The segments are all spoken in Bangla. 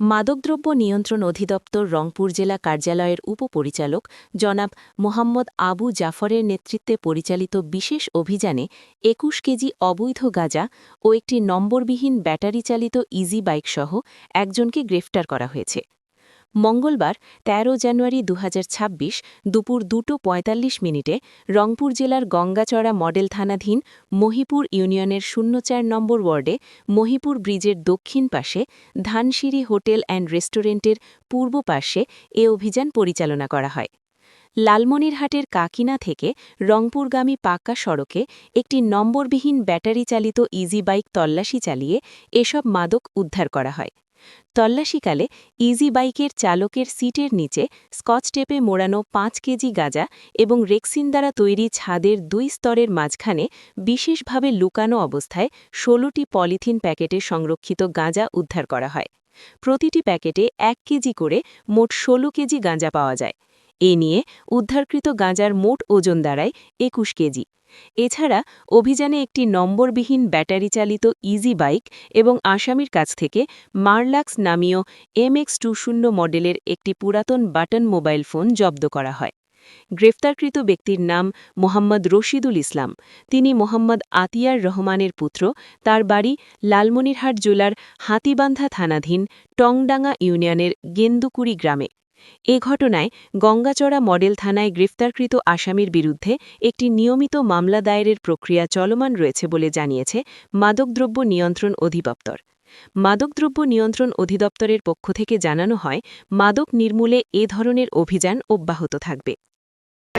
মাদকদ্রব্য নিয়ন্ত্রণ অধিদপ্তর রংপুর জেলা কার্যালয়ের উপপরিচালক জনাব মোহাম্মদ আবু জাফরের নেতৃত্বে পরিচালিত বিশেষ অভিযানে একুশ কেজি অবৈধ গাঁজা ও একটি নম্বরবিহীন ব্যাটারি চালিত ইজি বাইকসহ একজনকে গ্রেফতার করা হয়েছে। মঙ্গলবার ১৩ জানুয়ারি দু হাজার ছাব্বিশ দুপুর দুটো পঁয়তাল্লিশ মিনিটে রংপুর জেলার গঙ্গাচড়া মডেল থানাধীন মহিপুর ইউনিয়নের শূন্য চার নম্বর ওয়ার্ডে মহিপুর ব্রিজের দক্ষিণ পাশে ধানসিঁড়ি হোটেল অ্যান্ড রেস্টুরেন্টের পূর্ব পাশে এ অভিযান পরিচালনা করা হয়। লালমনিরহাটের কাকিনা থেকে রংপুরগামী পাক্কা সড়কে একটি নম্বরবিহীন ব্যাটারি চালিত ইজি বাইক তল্লাশি চালিয়ে এসব মাদক উদ্ধার করা হয়। তল্লাশিকালে ইজি বাইকের চালকের সিটের নিচে স্কচ টেপে মোড়ানো পাঁচ কেজি গাঁজা এবং রেক্সিন দ্বারা তৈরি ছাদের দুই স্তরের মাঝখানে বিশেষভাবে লুকানো অবস্থায় ষোলোটি পলিথিন প্যাকেটে সংরক্ষিত গাঁজা উদ্ধার করা হয়। প্রতিটি প্যাকেটে এক কেজি করে মোট ষোলো কেজি গাঁজা পাওয়া যায়। এ নিয়ে উদ্ধারকৃত গাঁজার মোট ওজন দাঁড়ায় একুশ কেজি। এছাড়া অভিযানে একটি নম্বরবিহীন ব্যাটারি চালিত ইজি বাইক এবং আসামির কাছ থেকে মারলাক্স নামীয় এমএক্স টু শূন্য মডেলের একটি পুরাতন বাটন মোবাইল ফোন জব্দ করা হয়। গ্রেফতারকৃত ব্যক্তির নাম মোহাম্মদ রশিদুল ইসলাম। তিনি মোহাম্মদ আতিয়ার রহমানের পুত্র। তার বাড়ি লালমনিরহাট জেলার হাতিবান্ধা থানাধীন টংডাঙ্গা ইউনিয়নের গেন্দুকুড়ি গ্রামে। এ ঘটনায় গঙ্গাচড়া মডেল থানায় গ্রেফতারকৃত আসামির বিরুদ্ধে একটি নিয়মিত মামলা দায়েরের প্রক্রিয়া চলমান রয়েছে বলে জানিয়েছে মাদকদ্রব্য নিয়ন্ত্রণ অধিদপ্তর। মাদকদ্রব্য নিয়ন্ত্রণ অধিদপ্তরের পক্ষ থেকে জানানো হয়, মাদক নির্মূলে এ ধরনের অভিযান অব্যাহত থাকবে।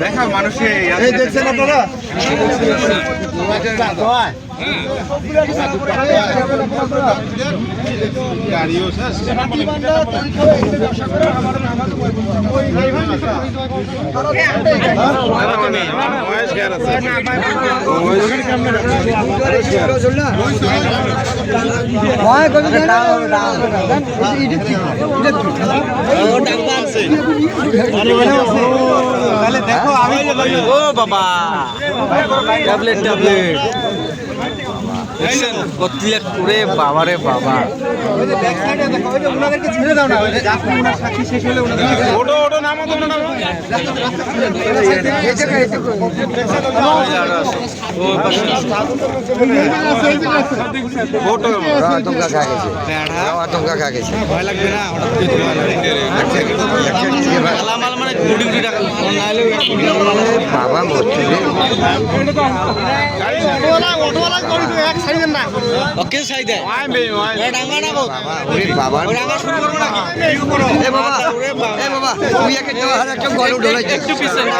দেখা মানুষে দেখছেন আপনারা? দেখো আমি ও বাবা। Tablet tablet. দেখছেন করে বাবা রে বাবা। ছেড়ে দাও না সাক্ষী শেষ হলে ওটো ওটো নামো। তো নামো ও পাশে ওটো আতঙ্কা খা গেছে। আতঙ্কা খা গেছে। ভয় লাগবে না মালামাল মানে কোটি কোটি টাকা নাইলে বাবা মরছে রে ওকে সাই দেয় ডাঙ্গা না গো বাবা ওরে বাবা। ডাঙ্গা শুরু করব নাকি? এ বাবা এ বাবা তুই একে দেওয়া হার একটা গরম ঢোলাই দে একটু পিছনে।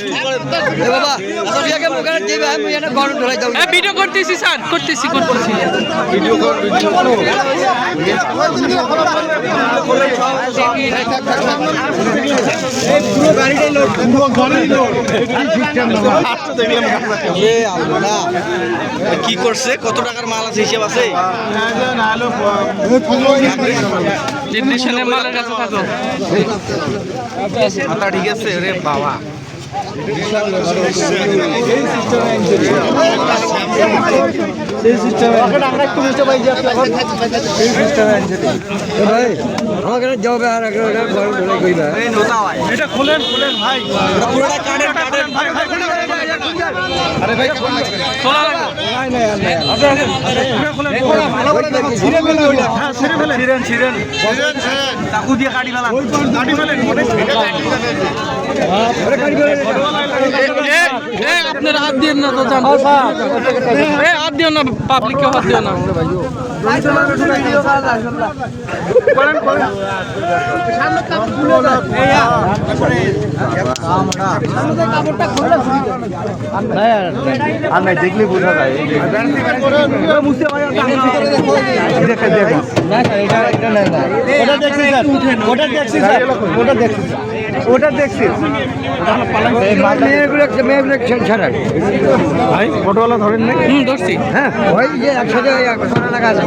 শুরু করে এ বাবা তুই একে মুখে দিবে আমি এনে গরম ঢোলাই দাও এ ভিডিও করতেছি স্যার। করতেছি করতেছি। কি করছে? কত টাকার মাল আছে হিসেব আছে? টেকনিশিয়ানের মালের কাছে থাকো মাথা ঠিক আছে রে বাবা। আমাকে জবে আর একটা ঘর ঢোলাই কইবা এটা খুলেন খুলেন ভাই। পুরোটা কাটেন কাটেন হ্যাঁ দিয়ে কাটি কাটি ফেলেন। আপনার হাত দিয়ে না তো জান। এ হাত দিও না পাবলিককে হাত দিও না। দেখলে বোঝা যায় ওটা দেখছি স্যার? ওটা দেখছি ওটা দেখছি মেয়েগুলো ভাই ফটোওয়ালা ধরেন না হুম ধরছি। হ্যাঁ। ওই যে একসাথে ওই একশো টাকা আছে।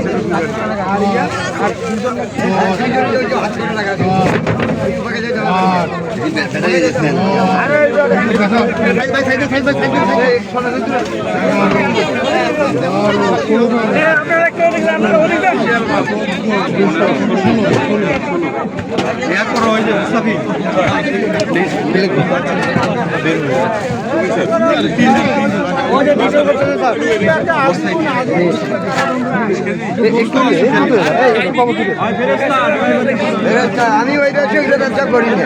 করো ওই যে মুস্তাফি আমি ওই ব্যবসা ব্যবসা করি না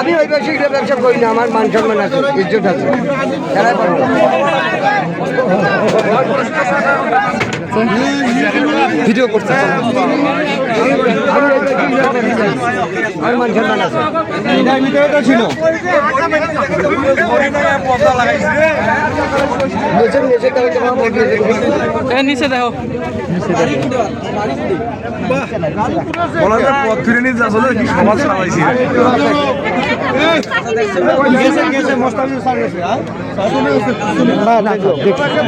আমি ওই ব্যবসা ব্যবসা করি না আমার মান সম্মান আছে ইজ্জত আছে খেলায় পারব ভিডিও করতে আমার সম্মান আছে এটার ভিতরে তো ছিল পর্দা লাগাইছে নেচে দেখো। বলা যায় পথ ফিরে নিয়ে কি সমাজ চালাইছি? গেছে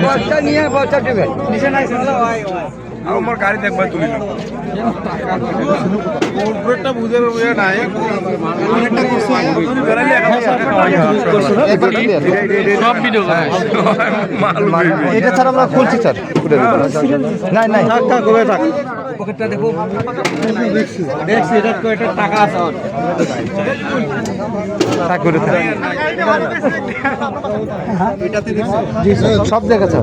বস্তা নিয়ে বস্তা দেবেন আর আমার গাড়ি দেখবার তুলি না উপরেরটা বুঝে বুঝে নাই। সব ভিডিও এটা ছাড়া আমরা খুলছি স্যার। নাই নাই। থাক থাক কবে থাক। দেখছি। এটা তো এটা টাকা আছে থাক করে সব দেখেছ